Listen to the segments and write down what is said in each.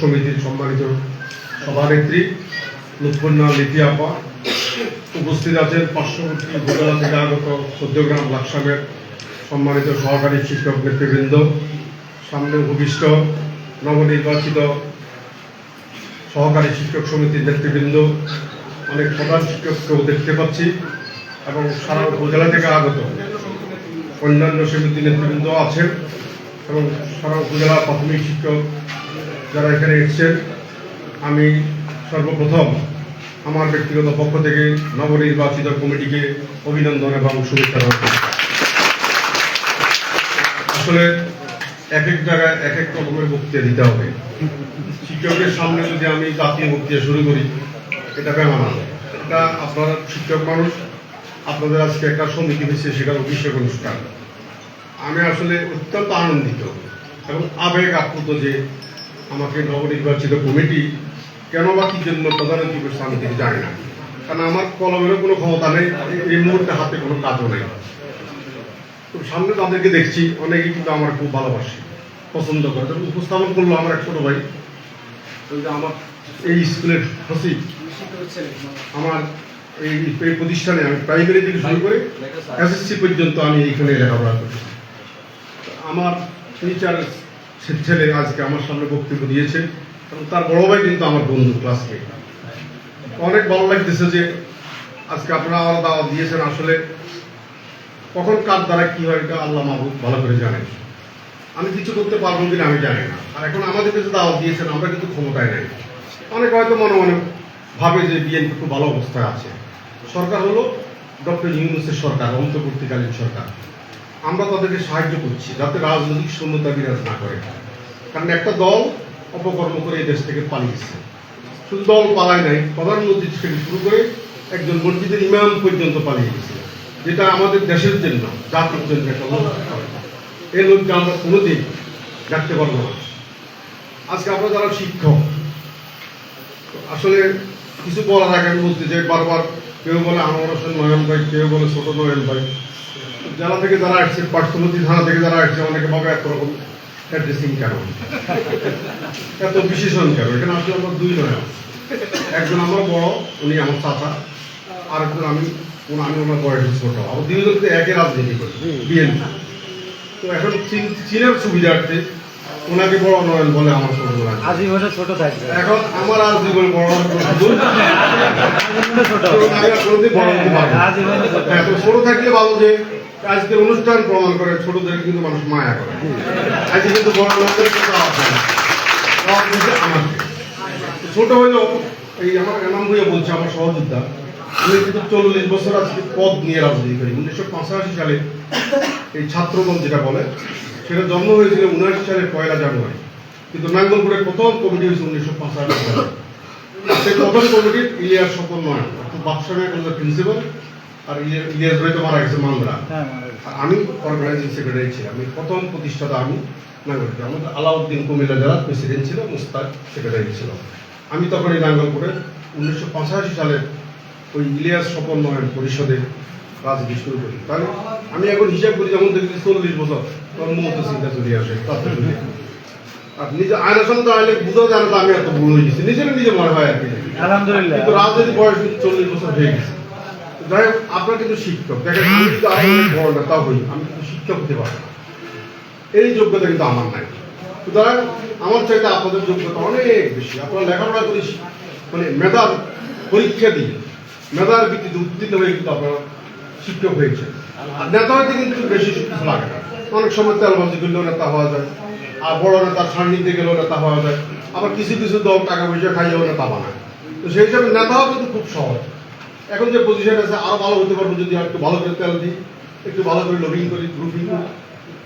সমিতির সম্মানিত সভানেত্রী লুৎফুন্না লিপি আপা। উপস্থিত আছেন পার্শ্ববর্তী উপজেলা থেকে আগত চোদ্দগ্রাম লাকসামের সম্মানিত সহকারী শিক্ষক নেতৃবৃন্দ। সামনে উপবিষ্ট নবনির্বাচিত সহকারী শিক্ষক সমিতির নেতৃবৃন্দ। অনেক প্রধান শিক্ষককেও দেখতে পাচ্ছি এবং সারা উপজেলা থেকে আগত অন্যান্য সমিতি নেতৃবৃন্দ আছেন এবং সারা উপজেলা প্রাথমিক শিক্ষক যারা এখানে এসেছেন, আমি সর্বপ্রথম আমার ব্যক্তিগত পক্ষ থেকে নবনির্বাচিত কমিটিকে অভিনন্দন এবং শুভেচ্ছা জানাচ্ছি। আসলে এক এক জায়গায় এক এক রকমের বক্তৃতা দিতে হবে। শিক্ষকের সামনে যদি আমি জাতীয় বক্তৃতা শুরু করি এটা বেমানা এটা আপনারা শিক্ষক মানুষ, আপনাদের আজকে একটা সমিতি হয়েছে সেটার অভিষেক অনুষ্ঠান। আমি আসলে অত্যন্ত আনন্দিত এবং আবেগ আপ্লুত যে আমাকে নবনির্বাচিত কমিটি কেন বা কি জন্য অতিথি করছে আমি ঠিক জানি না। কারণ আমার কলমেরও কোনো ক্ষমতা নেই, এই মুহূর্তে হাতে কোনো কাজও নেই। তো সামনে তাদেরকে দেখছি, অনেকেই কিন্তু আমার খুব ভালোবাসে, পছন্দ করে। তবে উপস্থাপন করল আমার এক ছোট ভাই। আমার এই স্কুলের সচিব আমার এই এই প্রতিষ্ঠানে আমি প্রাইমারি থেকে শুরু করে এসএসসি পর্যন্ত আমি এইখানে লেখাপড়া করছি। আমার টিচার ছেলে আজকে আমার সামনে বক্তব্য দিয়েছে এবং তার বড় ভাই কিন্তু আমার বন্ধু ক্লাসমেট অনেক ভালো লাগতেছে যে আজকে আপনারা আমার দাওয়াত দিয়েছেন আসলে। কখন কার দ্বারা কি হয়, এটা আল্লাহ মাহবুব ভালো করে জানেন। আমি কিছু করতে পারব কিনা আমি জানি না। আর এখন আমাদের কাছে দাওয়াত দিয়েছেন, আমরা কিন্তু ক্ষমতায় নেই। অনেক হয়তো মনে মনে ভাবে যে বিএনপি খুব ভালো অবস্থায় আছে। সরকার হলো ডক্টর ইউনুসের সরকার, অন্তর্বর্তীকালীন সরকার। আমরা তাদেরকে সাহায্য করছি যাতে রাজনৈতিক শূন্যতা বিরাজ না করে। কারণ একটা দল অপকর্ম করে এই দেশ থেকে পালিয়েছে শুধু দল পালায় নাই, প্রধানমন্ত্রী থেকে শুরু করে একজন মসজিদের ইমাম পর্যন্ত পালিয়ে গেছে। যেটা আমাদের দেশের জন্য, জাতির জন্য একটা এই লোককে আমরা কোনোদিন রাখতে পারব না। আজকে আমরা যারা শিক্ষক, আসলে কিছু বলার আগে আমি বলতে চাই, বারবার কেউ বলে আমার নয়ন ভাই কেউ বলে ছোট নয়ন ভাই জেলা থেকে যারা আসছে, পার্শ্ববর্তী থানা থেকে যারা আসছে, অনেকে ভাবে এত রকম অ্যাড্রেসিং কেন? এত বিশেষণ কেন? এখানে আসলে আমার দুই নয় একজন আমার বড়, উনি আমার চাচা। আরেকজন আমি আমি আমার বয়সে ছোট। আমার দুইজন একই রাজনীতি করি, বিএনপি। তো এখন চীন- চীনের সুবিধার্থে ওনাকে বড় নয়ন বলে আমার নয়ন আজীবনে ছোট থাকবে। এখন আমার আর জীবন বড় শুধু আজীবনে বড় ছোট। হ্যাঁ, তো ছোট থাকলে ভালো যে আজকের অনুষ্ঠান প্রমাণ করে ছোটদের কিন্তু মানুষ মায়া করে। আজকে কিন্তু বড় লোকদের। তো ছোট হইলেও এই আমার এনাম ভুইয়া বলছে আমার সহযোদ্ধা। আমি কিন্তু চল্লিশ বছর আজকে পদ নিয়ে রাজনীতি করি উনিশশো পঁচাশি সালে এই ছাত্রদল যেটা বলে সেটা জন্ম হয়েছিল উনআশি সালের পয়লা জানুয়ারি। কিন্তু নাঙ্গলপুরের প্রথম কমিটি হয়েছে উনিশশো পঁচাশি সালে। সেই প্রথম কমিটির ইলিয়াস স্বপন নয় বাদশাহ কলেজের প্রিন্সিপাল আর ইলিয়া- ইলিয়াস ভাই তো মারা গেছে মান্দরা হ্যাঁ আমি অর্গানাইজিং সেক্রেটারি ছিলাম। আমি প্রথম প্রতিষ্ঠাতা আমি নাঙ্গলপুরে আমাদের আলাউদ্দিন কুমিল্লা জেলার প্রেসিডেন্ট ছিল মুস্তাক সেক্রেটারি ছিল। আমি তখন এই নাঙ্গলপুরে উনিশশো পঁচাশি সালে ওই ইলিয়াস স্বপন নয়ন পরিষদে রাজনীতি শুরু করি। তাহলে আমি এখন হিসাব করি যেমন দেখি চল্লিশ বছর তখন মমতা চিন্তা চলে আসে। আর নিজে আয়নার সামনে দাঁড়ালে বুঝাও জানে তো আমি এত ভুল হয়ে গেছি নিজের নিজে মনে হয় আর কি। আলহামদুলিল্লাহ। কিন্তু রাজনীতি বয়স চল্লিশ বছর হয়ে গেছে। যাই হোক আপনার কিন্তু শিক্ষক। দেখেন আমি আরও অনেক বড় নেতা হই। আমি কিন্তু শিক্ষক হতে পারব এই যোগ্যতা কিন্তু আমার নাই। সুতরাং আমার চাইতে আপনাদের যোগ্যতা অনেক বেশি। আপনারা লেখাপড়া করে মানে মেধার পরীক্ষা দিয়ে মেধার ভিত্তিতে উত্তীর্ণ হয়ে কিন্তু আপনারা শিক্ষক হয়েছেন। আর নেতা হইতে কিন্তু বেশি কিছু লাগে না। অনেক সময় তেলবাজি করলেও নেতা হওয়া যায়। আর বড় নেতার সান্নিধ্যে গেলেও নেতা হওয়া যায়। আবার কিছু কিছু দল টাকা পয়সা খাইয়েও নেতা বানায়। তো সেই হিসাবে নেতা হওয়া কিন্তু খুব সহজ। এখন যে পজিশন আছে আরও ভালো হতে পারব যদি একটু ভালো করে তেল দিই। একটু ভালো করে লবিং করি গ্রুপিং করি।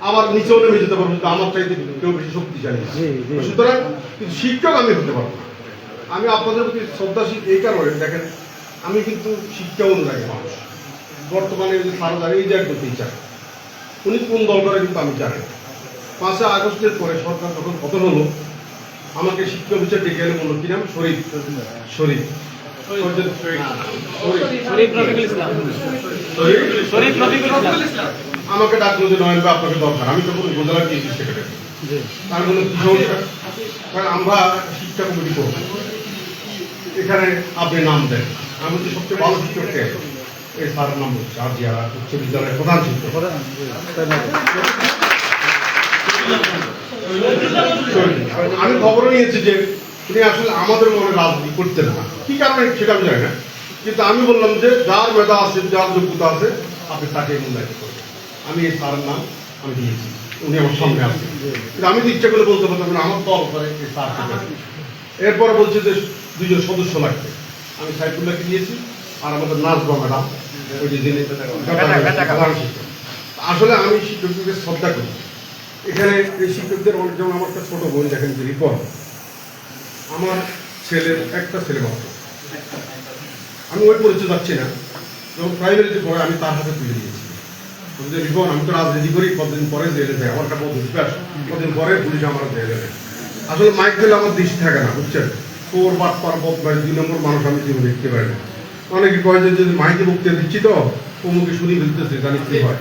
আবার নিচেও নেমে যেতে পারব কিন্তু আমার চাইতে কেউ বেশি শক্তিশালী। সুতরাং কিন্তু শিক্ষক আমি হতে পারব না। আমি আপনাদের প্রতি শ্রদ্ধাশীল এই কারণে দেখেন আমি কিন্তু শিক্ষা অনুরাগী মানুষ। বর্তমানে এই যে সারদার এই যে একজন টিচার উনি কোন দল করে কিন্তু আমি জানি না। পাঁচই আগস্টের পরে সরকার যখন পতন হলো আমাকে শিক্ষা বিচার ডেকে এনে বলল কি নাম শরীফ? শরীফ। আমাকে ডাকলো যে নয়ন আপনাকে দরকার। আমি তখন উপজেলা বিএনপি সেক্রেটারি তার কোনো কি সমস্যা? কারণ আমরা শিক্ষা কমিটি করব। এখানে আপনি নাম দেন। আমি বলছি সবচেয়ে ভালো শিক্ষককে এই স্যারের নাম হচ্ছে আর জিয়ারা উচ্চ বিদ্যালয়ের প্রধান শিক্ষক। আমি খবর নিয়েছি যে উনি আসলে আমাদের মনে রাজনীতি করতেন না। কি কারণে সেটা আমি জানি না। কিন্তু আমি বললাম যে যার মেধা আছে যার যোগ্যতা আছে আপনি তাকে মূল্যায়ন করবেন। আমি এই স্যারের নাম আমি দিয়েছি। উনি আমার সামনে আছেন। কিন্তু আমি তো ইচ্ছা করে বলতে পারতাম না আমার দল করে এই দেবেন। এরপরে বলছে যে দুজন সদস্য লাগবে। আমি সাইফুল্লাহকে দিয়েছি আর আমাদের নাচবা ম্যাডাম। ওই যে আসলে আমি শিক্ষকদের শ্রদ্ধা করি। এখানে এই শিক্ষকদের অনেক, যেমন আমার একটা ছোট বোন দেখেন যে রিপন আমার ছেলের একটা ছেলে মাত্র। আমি ওই পরিচয় যাচ্ছি না। যখন প্রাইমারিতে পড়ে, আমি তার হাতে তুলে দিয়েছি। যে রিপন, আমি তো রাজনীতি করি, কতদিন পরে জেলে যাই আমার একটা পদ্ধতি ব্যাস কতদিন পরে পুলিশ আমার জেলে দেয় আসলে মাইক দিলে আমার দৃষ্টি থাকে না, বুঝছেন? তোর বাট, পার বদমাই দুই নম্বর মানুষ আমি জীবনে দেখতে পারি না। অনেকে কয় যে, যদি মাইকে বক্তৃতা দিচ্ছি তো, অমুকে শুনি ফেলতেছে, জানি কি হয়?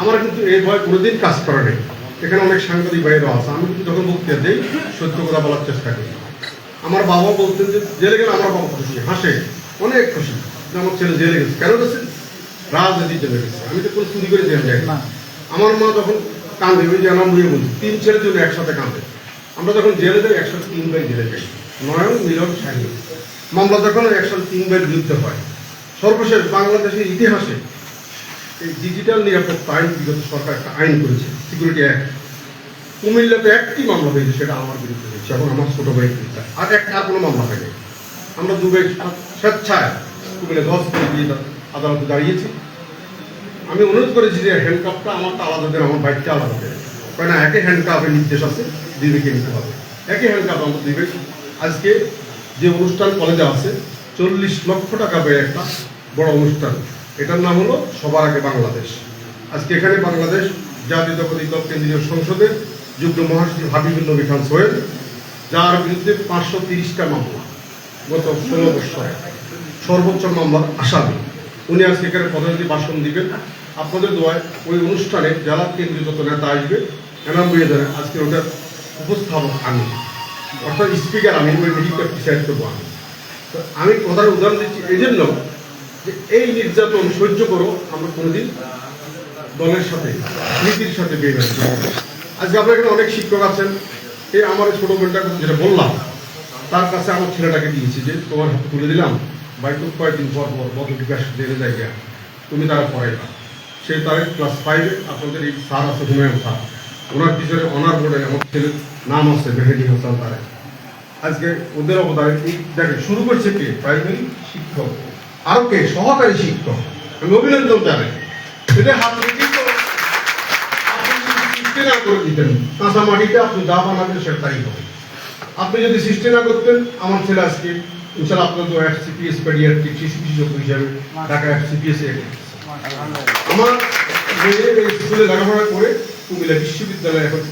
আমার কিন্তু এই ভয় কোনোদিন কাজ করে নেই। এখানে অনেক সাংবাদিক বাইরেও আছে আমি কিন্তু যখন বক্তৃতা দিই সত্য কথা বলার চেষ্টা করি। আমার বাবা বলতেন যে জেলে গেলে আমার বাবা খুশি। হাসে অনেক খুশি যে আমার ছেলে জেলে গেছে। কেন গেছে? রাজনীতির জেলে গেছে। আমি তো কোনো চুরি করে জেলে যাই আমার মা যখন কান্দে ওই যে আমার মুড়িয়ে বলছি তিন ছেলে জন্য একসাথে কান্দে আমরা যখন জেলে যাই একসাথে তিন ভাই জেলে যাই। নয়ন মিলন শাহিন মামলা যখন একসাথে তিন ভাইয়ের বিরুদ্ধে হয় সর্বশেষ বাংলাদেশের ইতিহাসে এই ডিজিটাল নিরাপত্তা আইন বিগত সরকার একটা আইন করেছে সিকিউরিটি অ্যাক্ট কুমিল্লাতে একটি মামলা হয়েছে, সেটা আমার বিরুদ্ধে হয়েছে এখন আমার ছোট বিরুদ্ধে আর একটা কোনো মামলা হয়নি। আমরা দু ভাই স্বেচ্ছায় কুমিল্লা দশ দিয়ে আদালতে দাঁড়িয়েছি। আমি অনুরোধ করেছি যে হ্যান্ডকাপটা আমারটা আলাদা দেন, আমার বাইকটা আলাদা দেন। না একই হ্যান্ডকাপের নির্দেশ আছে দিদিকে নিতে হবে। একই হ্যান্ডকাপ আমরা দিবে আজকে যে অনুষ্ঠান কলেজে আছে, চল্লিশ লক্ষ টাকা ব্যয় একটা বড় অনুষ্ঠান। এটার নাম হলো সবার আগে বাংলাদেশ। আজকে এখানে বাংলাদেশ জাতীয়তাবাদী দল কেন্দ্রীয় সংসদে যুগ্ম মহাসচিব হাবিবুল নবী খান সোহেল, যার বিরুদ্ধে পাঁচশো তিরিশটা মামলা গত ষোলো বছরে। সর্বোচ্চ মামলার আসামি। উনি আজকে এখানে প্রধানমন্ত্রী ভাষণ দিবেন। আপনাদের দোয়ায় ওই অনুষ্ঠানে জেলা কেন্দ্রীয় যত নেতা আসবে এনাম বুঝে দেন আজকে ওটার উপস্থাপক আমি। অর্থাৎ স্পিকার আমি, ওই মিটিংটা ডিসাইড করব আমি। আমি কথার উদাহরণ দিচ্ছি, এই জন্য যে এই নির্যাতন সহ্য করো, আমরা কোনোদিন দলের সাথে, নীতির সাথে বেয়ে আজকে আপনার এখানে অনেক শিক্ষক আছেন। এই আমার ছোট বোনটা যেটা বললাম, তার কাছে আমার ছেলেটাকে দিয়েছি যে, তোমার হাতে তুলে দিলাম। ভাই তো কয়েকদিন পর পর বদ বিকাশ জেলে জায়গা তুমি তারা পড়াই না সে তার ক্লাস ফাইভে আপনাদের এই স্যার আছে হুমায়ুন স্যার। ওনার টিচারে অনার বোর্ডে আমার ছেলের নাম আছে, মেহেদি হাসান তারে আজকে ওদের অবদানে দেখেন, শুরু করছে কে? প্রাইমারি শিক্ষক। আরও কে সহকারী শিক্ষক অভিনন্দন জানাই। এটা হাত সৃষ্টি না করে দিতেন কাঁচা মাটিতে আপনি যা বানাবেন সেটা তাই হবে। আপনি যদি সৃষ্টি না করতেন আমার ছেলে আজকে ইনশাল্লাহ আপনার তো এক সিপিএস পেডিয়াট্রিক শিশু বিশেষজ্ঞ হিসাবে ঢাকা সিপিএস আমার স্কুলে লেখাপড়া করে কুমিল্লা বিশ্ববিদ্যালয়ে এখন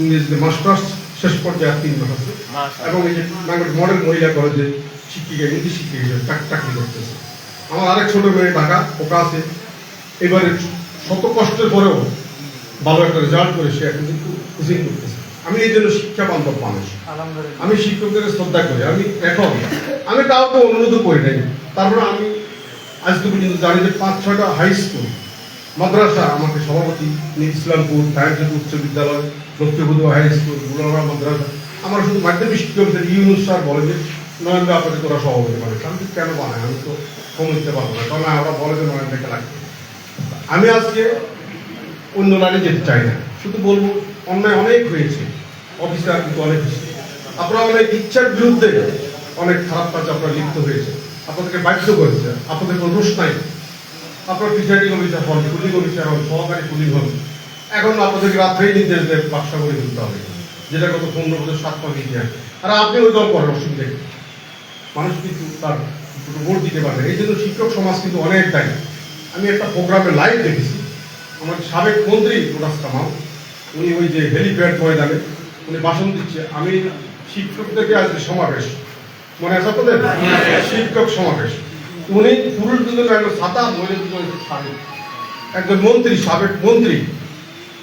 ইংরেজিতে মাস্টার্স শেষ পর্যায়ে তিন আছে। এবং এই যে নাগরিক মডেল মহিলা কলেজে শিক্ষিকা ইংলিশ শিক্ষিকা চাকরি করতেছে। আমার আরেক ছোট মেয়ে ঢাকা ওকা আছে। এবারে শত কষ্টের পরেও ভালো একটা রেজাল্ট করে সে এখন কিন্তু কোচিং করতেছে। আমি এই জন্য শিক্ষা বান্ধব মানুষ আমি শিক্ষকদের শ্রদ্ধা করি। আমি এখন আমি কাউকে অনুরোধও করি নাই। তারপরে আমি আজকে পর্যন্ত জানি যে পাঁচ ছয়টা হাই স্কুল মাদ্রাসা আমাকে সভাপতি ইসলামপুর সায়েন্স উচ্চ বিদ্যালয় লক্ষ্মীবুধ হাই স্কুল গুলারা মাদ্রাসা। আমার শুধু মাধ্যমিক শিক্ষক অফিসার ইউনুস স্যার বলে যে নয়ন ব্যাপারে তোরা সভাপতি বানাই আমি কেন বানায় আমি তো কমিতে পারব না কারণ আমরা বলে যে নয়ন থেকে লাগবে আমি আজকে অন্য লাইনে যেতে চাই না। শুধু বলব, অন্যায় অনেক হয়েছে। অফিসার কিন্তু অনেক আপনারা অনেক ইচ্ছার বিরুদ্ধে অনেক খারাপ কাজ আপনারা লিপ্ত হয়েছে আপনাদেরকে বাধ্য করেছে। আপনাদের কোনো দোষ নাই। আপনার প্রিসাইডিং অফিসার হন পুলিং অফিসার হন, সহকারী পুলিং হন। এখন আপনাদেরকে রাত্রেই নির্দেশ দেয় বাক্সা করে তুলতে হবে। যেটা গত পনেরো বছর সাত মাস ইতিহাস। আর আপনি ওই দল করেন অসুবিধা মানুষ কিন্তু তার ভোট দিতে পারবে। এই জন্য শিক্ষক সমাজ কিন্তু অনেক দায়ী। আমি একটা প্রোগ্রামে লাইভ দেখেছি। আমার সাবেক মন্ত্রী লোটাস কামাল উনি ওই যে হেলিপ্যাড ময়দানে উনি ভাষণ দিচ্ছে আমি শিক্ষকদেরকে আজকে সমাবেশ। মনে আছে আপনাদের? শিক্ষক সমাবেশ। উনি পুরুষ দুজন একজন ছাতা মহিলা দুজন শাড়ি একজন মন্ত্রী সাবেক মন্ত্রী।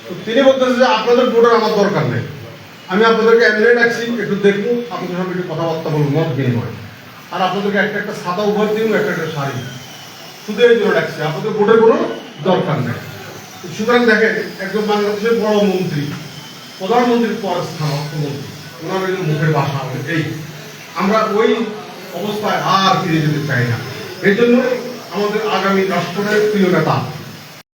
তো তিনি বলতেছে যে আপনাদের ভোটার আমার দরকার নেই। আমি আপনাদেরকে এমনি ডাকছি একটু দেখব আপনাদের সঙ্গে একটু কথাবার্তা বলব মত বিনিময়। আর আপনাদেরকে একটা একটা সাদা উভয় দিন একটা একটা শাড়ি। শুধু এই জন্য ডাকছি আপনাদের ভোটের কোনো দরকার নেই। সুতরাং দেখেন, একজন বাংলাদেশের বড় মন্ত্রী, প্রধানমন্ত্রীর পর স্থান অর্থমন্ত্রী, ওনার একজন মুখের ভাষা এই। আমরা ওই অবস্থায় আর ফিরে যেতে চাই না। এই জন্য আমাদের আগামী রাষ্ট্রের প্রিয় নেতা